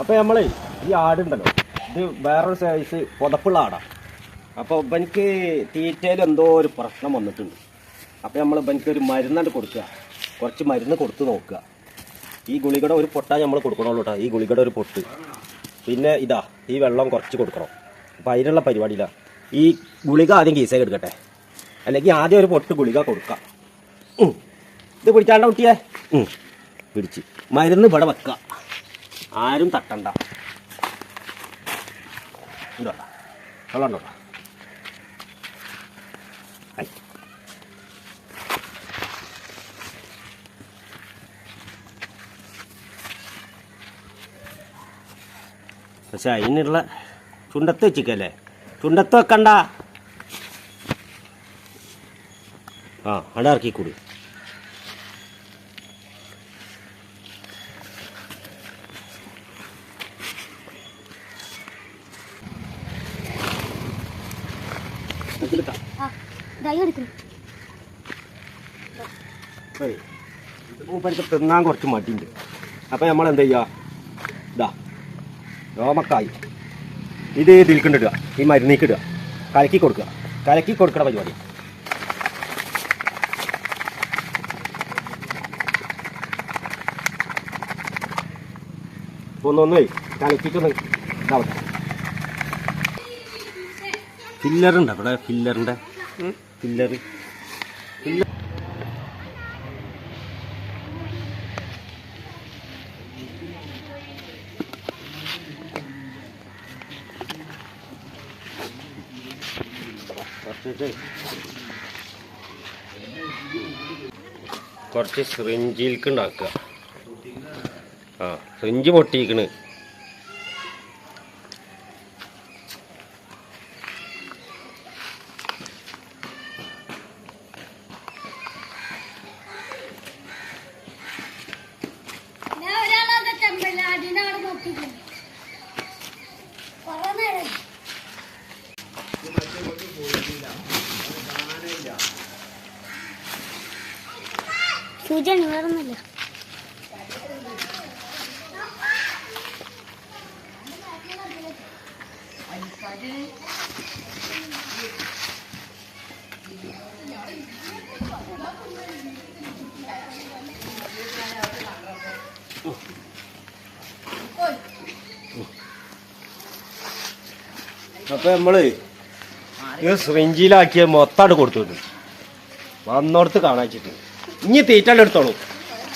അപ്പൊ നമ്മളെ ഈ ആടുണ്ടല്ലോ ഇത് വേറൊരു സൈസ് പുതപ്പുള്ള ആടാ. അപ്പോൾ ഇവനിക്ക് തീറ്റയിൽ എന്തോ ഒരു പ്രശ്നം വന്നിട്ടുണ്ട്. അപ്പോൾ നമ്മൾ ഇവനിക്ക് ഒരു മരുന്നാണ്ട് കൊടുക്കുക. കുറച്ച് മരുന്ന് കൊടുത്ത് നോക്കുക. ഈ ഗുളികയുടെ ഒരു പൊട്ടാ നമ്മൾ കൊടുക്കണുള്ളൂ കേട്ടോ ഈ ഗുളികയുടെ ഒരു പൊട്ട്. പിന്നെ ഇതാ ഈ വെള്ളം കുറച്ച് കൊടുക്കണം. അപ്പോൾ അതിനുള്ള പരിപാടിയില്ല ഈ ഗുളിക ആദ്യം കീസേ എടുക്കട്ടെ. അല്ലെങ്കിൽ ആദ്യം ഒരു പൊട്ട് ഗുളിക കൊടുക്കാം. ഇത് പിടിച്ചാണ്ട കുട്ടിയെ. പിടിച്ച്. മരുന്ന് ഇവിടെ വെക്കുക ആരും തട്ടണ്ട. പക്ഷെ അതിനുള്ള ചുണ്ടത്ത് വെച്ചിക്കല്ലേ? ചുണ്ടത്ത് വെക്കണ്ട. ആ അവിടെ ഇറക്കിക്കൂടി. തിന്നാൻ കുറച്ച് മടിയുണ്ട്. അപ്പം നമ്മൾ എന്ത് ചെയ്യുക ഇതാ രോമക്കായി. ഇത് ദിൽക്കണ്ടിടുക ഇടുക. ഈ മരുന്നേക്ക് ഇടുക. കലക്കി കൊടുക്കുക. കലക്കി കൊടുക്കണ പരിപാടി. ഒന്നൊന്നേ കലക്കിട്ടൊന്ന് ഇതാവട്ടെ ഫില്ലറുണ്ട് അവിടെ ഫില്ലറിന്റെ ഫില്ലറ് കുറച്ച് സിറിഞ്ചിൽക്ക് ഉണ്ടാക്കുക. ആ സിറിഞ്ച് പൊട്ടിയിക്കണ് സൂചന വേറൊന്നുമില്ല. അപ്പൊ നമ്മൾ ഇത് സിറിഞ്ചിലാക്കിയ മൊത്തമായിട്ട് കൊടുത്തു വന്നോടത്ത് കാണാച്ചിട്ട്. ഇനി തീറ്റാണ്ട് എടുത്തോളൂ.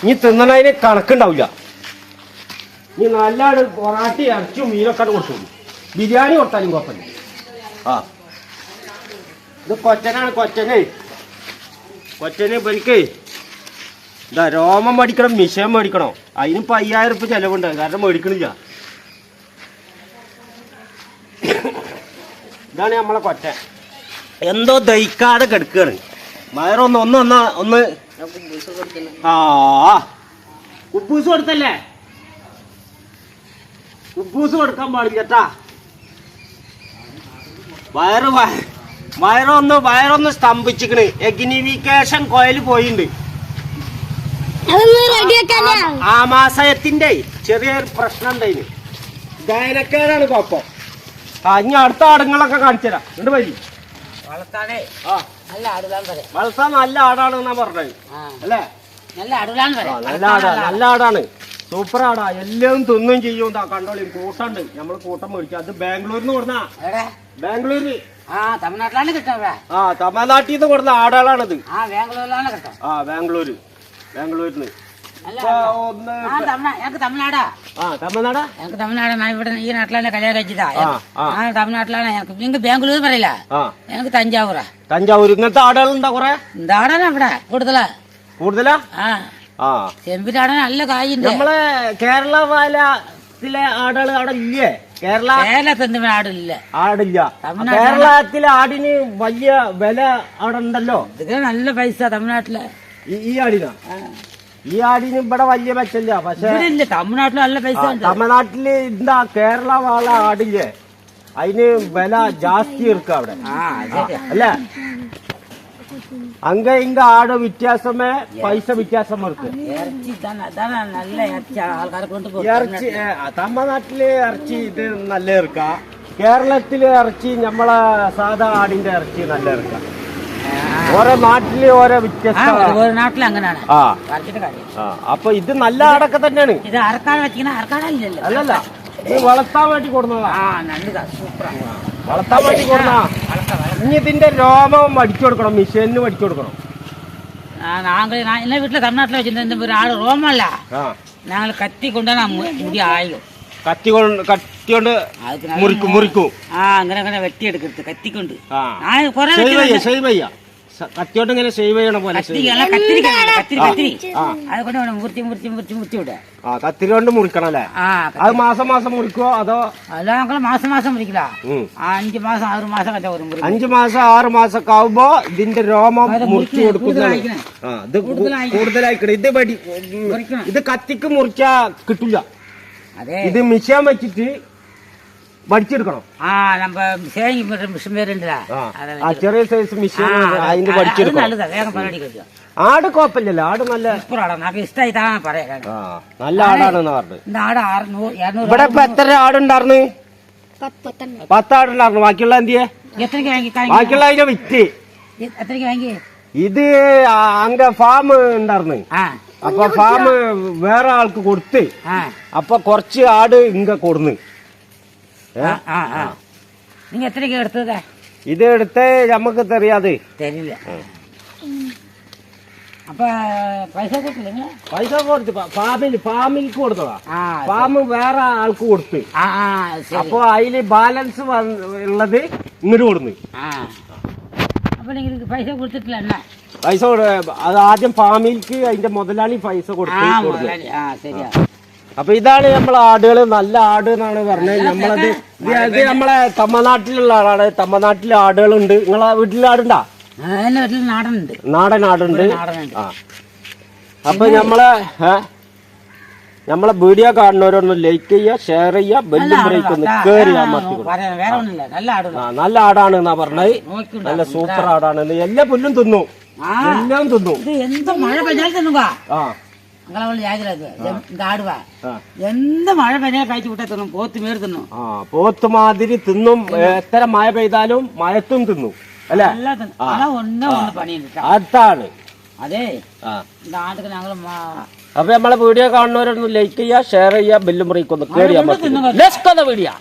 ഇനി തിന്നണതിന് കണക്കുണ്ടാവില്ല. ഇനി നല്ല പൊറാട്ടി ഇറച്ചും മീനൊക്കെ കൊടുത്തോളൂ ബിരിയാണി കൊടുത്താലും കുഴപ്പമില്ല. ആ. ഇത് കൊച്ചനാണ് കൊച്ചനെ. കൊച്ചന് ഇവനിക്ക് ഇതാ രോമം മേടിക്കണം മിഷൻ മേടിക്കണം. അതിനിപ്പോൾ അയ്യായിരം ഉറുപ്പ് ചെലവുണ്ട്. കാരണം മേടിക്കണില്ല. ഇതാണ് നമ്മളെ കൊറ്റ എന്തോ ദഹിക്കാതെ കിടക്കുകയാണ് വയറൊന്ന് ഒന്ന് ഒന്ന് ഒന്ന് ആ കുബൂസ് കൊടുത്തല്ലേ? കുബൂസ് കൊടുക്കാൻ പാടില്ല കേട്ടാ. വയറ് വയ- വയറൊന്ന് വയറൊന്ന് സ്തംഭിച്ചിക്കണ്. എഗ്നിഫിക്കേഷൻ കോയിൽ പോയിണ്ട്. ആമാശയത്തിന്റെ ചെറിയൊരു പ്രശ്നം ഉണ്ടായിന്. ഗായനക്കാരാണ് കുഴപ്പം ആ ഇനി അടുത്ത ആടുങ്ങളൊക്കെ കാണിച്ചുതരാം. എന്നിട്ട് വരി. വളർത്താനേ. ആ. നല്ല പറയാം വളർത്താൻ നല്ല ആടാണെന്നാ പറഞ്ഞത്. ആ. അല്ലേ? നല്ല ആടുലാന്ന് ആ, പറയാം നല്ല ആടാ നല്ല ആടാണ്. സൂപ്പർ ആടാ. എല്ലാം തിന്നും ചെയ്യും. കണ്ടോളി കണ്ടോളിയും കൂട്ടുണ്ട്. നമ്മൾ കൂട്ടം മേടിക്കും. അത് ബാംഗ്ലൂരിൽ നിന്ന് കൊടുന്ന ബാംഗ്ലൂരിൽ ആ തമിഴ്നാട്ടിലാണ് കിട്ടും ഇവിടെ. ആ തമിഴ്നാട്ടിൽ നിന്ന് കൊടുന്ന ആടുകളാണിത്. ആ ബാംഗ്ലൂരിലാണ് കിട്ടും ആ ബാംഗ്ലൂര്. ബാംഗ്ലൂരിൽ ഒന്ന് ആ തമിഴ്നാ എനിക്ക് തമിഴ്നാടാ. ആ തമിഴ്നാടാ? എനിക്ക് തമിഴ്നാട് ഞാൻ ഇവിടെ ഈ നാട്ടിലാണ് കല്യാണം കഴിച്ചതാ. ആ, ആ. ആ തമിഴ്നാട്ടിലാണ് എനിക്ക് ബാംഗ്ലൂർ പറയില്ല? എനിക്ക് തഞ്ചാവൂറാ തഞ്ചാവൂർ ഇങ്ങനത്തെ ആടുകളുണ്ടോ കുറെ? എന്താടാണ് ഇവിടെ കൂടുതലാ? കൂടുതലാ? ആ. നല്ല കായുണ്ട്. നമ്മളെ കേരള പാലത്തിലെ ആടുകൾ അവിടെ ഇല്ലേ? കേരള കേരളത്തിൽ ആടില്ല. ആടില്ല. കേരളത്തിലെ ആടിന് വലിയ വില അവിടെ ഉണ്ടല്ലോ? ഇതൊക്കെ നല്ല പൈസ തമിഴ്നാട്ടിലെ. ഈ ആടിനാ? ഈ ആടിന് ഇവിടെ വലിയ മെച്ചല്ല പക്ഷെ ഇവിടെ ഇല്ല തമിഴ്നാട്ടിൽ നല്ല പൈസ ഉണ്ട് തമിഴ്നാട്ടില് എന്താ കേരള വാള ആടില്ലേ അതിന് വില ജാസ്തി ഇരിക്ക അവിടെ ആ ശരിയാ അല്ലേ அங்க இங்க ஆடு வித்தியாசமே பைசா வித்தியாசம் இருக்கு ഇറച്ചി ഇതാണ് അതാണ് നല്ല ഇറച്ചി ആൾക്കാരെ കൊണ്ട് ഇറച്ചി ഏ, തമിഴ്നാട്ടിലെ ഇറച്ചി ഇത് നല്ല ഇറക്കാ കേരളത്തിലെ ഇറച്ചി നമ്മളെ സാധാ ആടിന്റെ ഇറച്ചി നല്ല ഇറക്കാം ഓരോ നാട്ടില് ഓരോ വ്യത്യസ്ത ഒരു നാട്ടിൽ അങ്ങനെയാണ് ആ ഇറച്ചിയുടെ കാര്യം ആ അപ്പൊ ഇത് നല്ല ആടൊക്കെ തന്നെയാണ് ഇത് അറക്കാൻ വെച്ചിങ്ങനെ അറക്കാനല്ലല്ലോ അല്ലല്ല ഇത് വളർത്താൻ വേണ്ടി കൊടുന്നതാ ആ നല്ലതാ സൂപ്പറാണ് വളർത്താൻ വേണ്ടി കൊടുന്ന ഇനി ഇതിന്റെ രോമം അടിച്ചു കൊടുക്കണം മിഷീനിന് അടിച്ചു കൊടുക്കണം நாங்கள் நான் என்ன வீட்டில் தமிழ்நாட்டில் வச்சிருந்த ஒரு ஆள் ரோமல்ல ആ நாங்கள் கத்தி கொண்டு நான் மு- முடி ஆயிடும் കത്തി കൊണ്ട് കത്തി കൊണ്ട് அதுக்கு நல்ல- മുറിക്കും മുറിക്കും ஆ அங்கே அங்கே வெட்டி எடுக்கிறது கத்தி கொண்டு ആ நான் குறை സേവ് ചെയ്യ வைக்கிறேன் കത്തിയോട്ട് ഇങ്ങനെ സേവ് ചെയ്യണ പോലെ ആ കത്തിരി കൊണ്ട് മുറിക്കണം അല്ലേ? അത് മാസം മാസം മുറിക്കോ അതോ? അല്ല ഞങ്ങൾ മാസം മാസം മുറിക്കില്ല. അഞ്ചു മാസം ആറ് മാസം അഞ്ചു മാസം ആറ് മാസം ഒക്കെ ആവുമ്പോ ഇതിന്റെ രോമം മുറിച്ചു കൊടുക്കുന്നതാണ്. ഇത് കൂടുതലായിക്കണം. ഇത് പടി ഇത് കത്തിക്ക് മുറിച്ചാ കിട്ടില്ല ഇത് മിഷാൻ വെച്ചിട്ട് വടിച്ചെടുക്കണം ചെറിയ ആട് നല്ല നല്ല ആടാണെന്ന് പറഞ്ഞു ഇവിടെ എത്ര ആടുണ്ടായിരുന്നു പത്ത് ബാക്കിയുള്ള എന്തിയെ? ബാക്കിയുള്ള അതിന്റെ വിറ്റ്. ഇത് അങ്ങ ഫാം ഉണ്ടായിരുന്നു അപ്പൊ ഫാം വേറെ ആൾക്ക് കൊടുത്ത് അപ്പൊ കുറച്ച് ആട് ഇങ്ങ കൊടുന്നു. നിങ്ങൾ എത്രയ്ക്ക് എടുത്തതാ? ഇത് എടുത്ത് നമുക്ക് തെറിയാതെ തരില്ല. പൈസ കൊടുത്തു പൈസ കൊടുത്ത് കൊടുത്തതാ. ഫാമ് വേറെ ആൾക്ക് കൊടുത്തു. അപ്പൊ അതിൽ ബാലൻസ് ഉള്ളത് ഇങ്ങോട്ട് കൊടുന്ന്. പൈസ കൊടുത്തിട്ടില്ല പൈസ അത് ആദ്യം ഫാമിലിക്ക് അതിന്റെ മുതലാളി പൈസ കൊടുത്തു ശരിയാ. അപ്പൊ ഇതാണ് നമ്മളെ ആടുകൾ നല്ല ആട് എന്നാണ് പറഞ്ഞത്. നമ്മളത് ഇത് നമ്മളെ തമിഴ്നാട്ടിലുള്ള ആടാണ് തമിഴ്നാട്ടിലെ ആടുകളുണ്ട്. നിങ്ങളെ ആടുണ്ടാ? വീട്ടിൽ നാടനുണ്ട്. നാടൻ ആടുണ്ട്. ആ. അപ്പൊ നമ്മളെ നമ്മളെ വീഡിയോ കാണുന്നവരൊന്ന് ലൈക്ക് ചെയ്യുക ഷെയർ ചെയ്യുക ബെല്ലും ബ്രേക്ക് ഒന്ന് ഒന്നുമില്ല. നല്ല ആട് നല്ല ആടാണ് എന്നാ പറഞ്ഞത്. നല്ല സൂപ്പർ ആടാണ്. എല്ലാ പുല്ലും തിന്നു. എല്ലാം തിന്നു. എന്ത് മഴ പെയ്താലും തിന്നുക. ആ. നിങ്ങളെ പോലെ ജാഗ്രത ഗാടുവ. എന്ത് മഴ പെനെ കഴിച്ചു വിട്ടേ പോത്ത് മേറി തിന്നും. ആ പോത്ത് മാതിരി തിന്നും. എത്ര മഴ പെയ്താലും മഴത്തും തിന്നു. അല്ലേ? ഒന്നേ ഒന്ന് പണിയുണ്ട് അടുത്താണ് അതെ. നാട്ടിൽ ഞങ്ങൾ അപ്പൊ നമ്മളെ വീഡിയോ കാണുന്നവരൊന്നും ലൈക്ക് ചെയ്യുക ഷെയർ ചെയ്യുക ബെല്ലും മുറിക്കൊന്ന് കേറിയാ മതി. വീഡിയോ